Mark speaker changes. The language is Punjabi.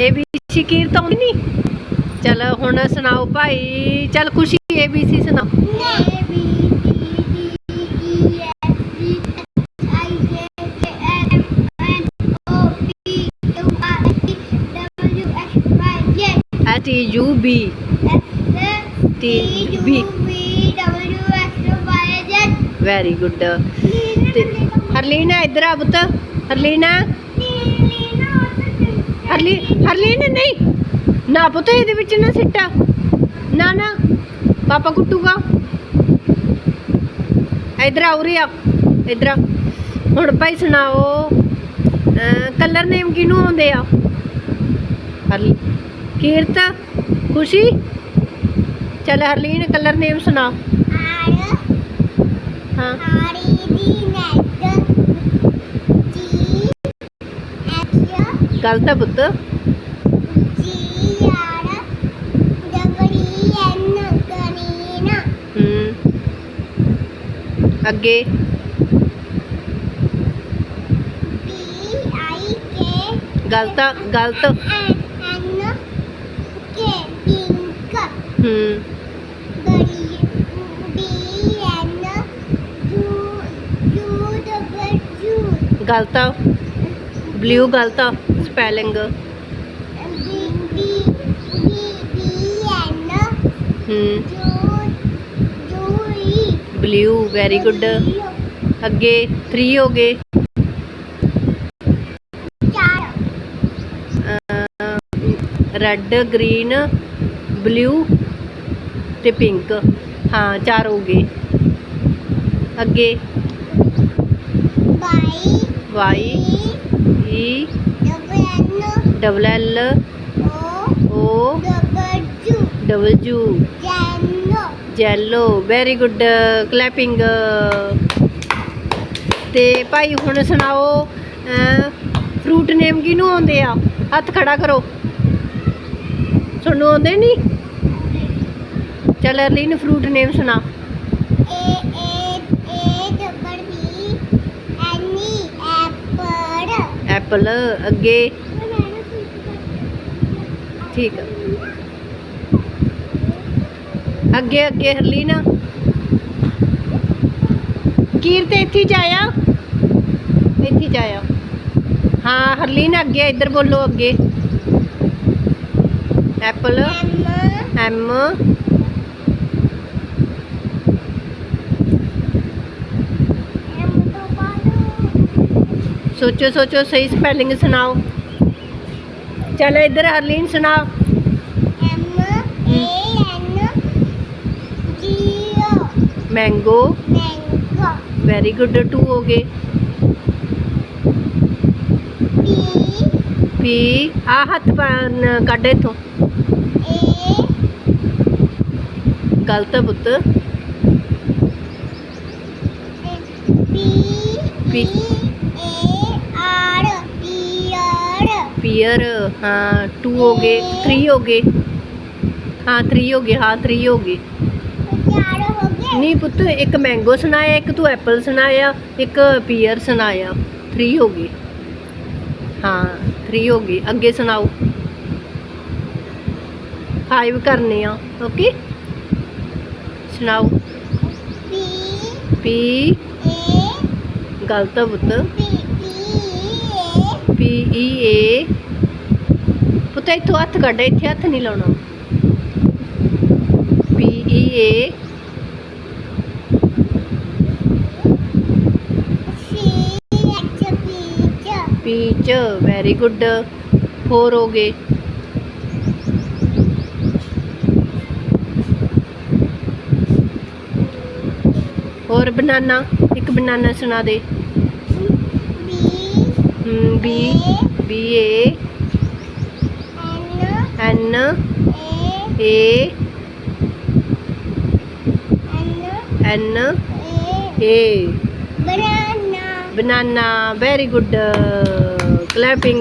Speaker 1: ਏ ਸੀ ਕੀਰ ਤਾਂ ਆਉਂਦੀ ਨਹੀਂ? ਚਲ ਹੁਣ ਸੁਣਾਓ ਭਾਈ, ਚਲ ਖੁਸ਼ੀ ਏ ਬੀ ਸੀ ਸੁਣਾਓ।
Speaker 2: A
Speaker 1: T U B
Speaker 2: X
Speaker 1: T very good ਹਰਲੀਨਾ ਇੱਧਰ ਆ ਪੁੱਤ। ਹਰਲੀਨਾ ਹਰਲੀ ਹਰਲੀਨ ਨਹੀਂ। ਨਾ ਪੁੱਤ ਇਹਦੇ ਵਿੱਚ ਨਾ ਸਿੱਟਾ। ਨਾ ਨਾ। ਪਾਪਾ ਕੁੱਟੂਗਾ। ਇੱਧਰ ਆ ਉਰੇ ਆ। ਇੱਧਰ ਹੁਣ ਭਾਈ ਸੁਣਾਓ ਕਲਰ ਨੇਮ ਕਿਹਨੂੰ ਆਉਂਦੇ ਆ? ਹਰਲੀ। ਕੀਰਤ ਖੁਸ਼ੀ? ਚੱਲ ਹਰਲੀਨ ਕਲਰ ਨੇਮ ਸੁਣਾ। ਹਾਂ।
Speaker 2: R E D
Speaker 1: ਗੱਲ ਤਾਂ ਪੁੱਤ
Speaker 2: ਜੀ ਯਾਰ ਡਬਲੀ ਐਨ ਕਰੀਨਾ
Speaker 1: ਹੂੰ ਅੱਗੇ
Speaker 2: ਪੀ ਆਈ ਕੇ
Speaker 1: ਗੱਲ ਤਾਂ ਗੱਲ
Speaker 2: ਤਾਂ ਐਨ ਕੇ ਪਿੰਕ
Speaker 1: ਹੂੰ ਗਲਤ ਬਲੂ ਗਲਤ ਆ ਸਪੈਲਿੰਗ। ਹੂੰ। ਬਲੂ ਵੈਰੀ ਗੁੱਡ ਅੱਗੇ 3 ਹੋ ਗਏ। ਰੈੱਡ ਗ੍ਰੀਨ ਬਲੂ ਤੇ ਪਿੰਕ ਹਾਂ ਚਾਰ ਹੋ ਗਏ। ਅੱਗੇ।
Speaker 2: ਬਾਈ।
Speaker 1: Y
Speaker 2: N
Speaker 1: double L. O. W yellow. Very good clapping. ਤੇ ਭਾਈ ਹੁਣ ਸੁਣਾਓ ਫਰੂਟ ਨੇਮ ਕਿਹਨੂੰ ਆਉਂਦੇ ਆ? ਹੱਥ ਖੜਾ ਕਰੋ। ਤੁਹਾਨੂੰ ਆਉਂਦੇ ਨਹੀਂ ਚੱਲ ਅਰਲੀਨ ਫਰੂਟ ਨੇਮ ਸੁਣਾ। ਐਪਲ ਅੱਗੇ। ਠੀਕ ਆ। ਅੱਗੇ ਅੱਗੇ ਹਰਲੀਨ। ਕੀਰ ਤੇ ਇੱਥੇ ਜਾਇਆ? ਇੱਥੇ ਜਾਇਆ। ਹਾਂ ਹਰਲੀਨ ਅੱਗੇ ਇੱਧਰ ਬੋਲੋ ਅੱਗੇ। ਐਪਲ। ਐਮ
Speaker 2: M ਤੋਂ
Speaker 1: ਸੋਚੋ ਸੋਚੋ ਸਹੀ ਸਪੈਲਿੰਗ ਸੁਣਾਓ। ਚੱਲ ਇੱਧਰ ਹਰਲੀਨ ਸੁਣਾ ਮੈਂਗੋ ਵੈਰੀ ਗੁੱਡ 2 ਹੋ ਗਏ।
Speaker 2: P
Speaker 1: ਪੀਅਰ ਹਾਂ 2 ਹੋ ਗਏ 3 ਹੋ ਗਏ। ਹਾਂ 3 ਹੋ ਗਏ ਹਾਂ 3 ਹੋ ਗਏ। ਨਹੀਂ ਪੁੱਤ ਇੱਕ ਮੈਂਗੋ ਸੁਣਾਇਆ ਇੱਕ ਤੂੰ ਐਪਲ ਸੁਣਾਇਆ ਇੱਕ ਪੀਅਰ ਸੁਣਾਇਆ। 3 ਹੋ ਗਏ। ਹਾਂ 3 ਹੋ ਗਏ। ਅੱਗੇ ਸੁਣਾਓ। 5 ਕਰਨੇ ਆ ਓਕੇ ਸੁਣਾਓ। ਪੀ
Speaker 2: A
Speaker 1: ਗਲਤ ਪੀ ਈ, ਏ। ਪੁੱਤ, ਇੱਥੋਂ ਹੱਥ ਕੱਢ, ਇੱਥੇ ਹੱਥ ਨਹੀਂ ਲਾਉਣਾ। P, E, A. Peach, very good. 4 ਹੋ ਗਏ। ਹੋਰ ਬਨਾਨਾ, ਇੱਕ ਬਨਾਨਾ ਸੁਣਾ ਦੇ।
Speaker 2: B
Speaker 1: B B A
Speaker 2: N
Speaker 1: N
Speaker 2: A
Speaker 1: A
Speaker 2: N
Speaker 1: N
Speaker 2: A
Speaker 1: A
Speaker 2: banana
Speaker 1: banana very good clapping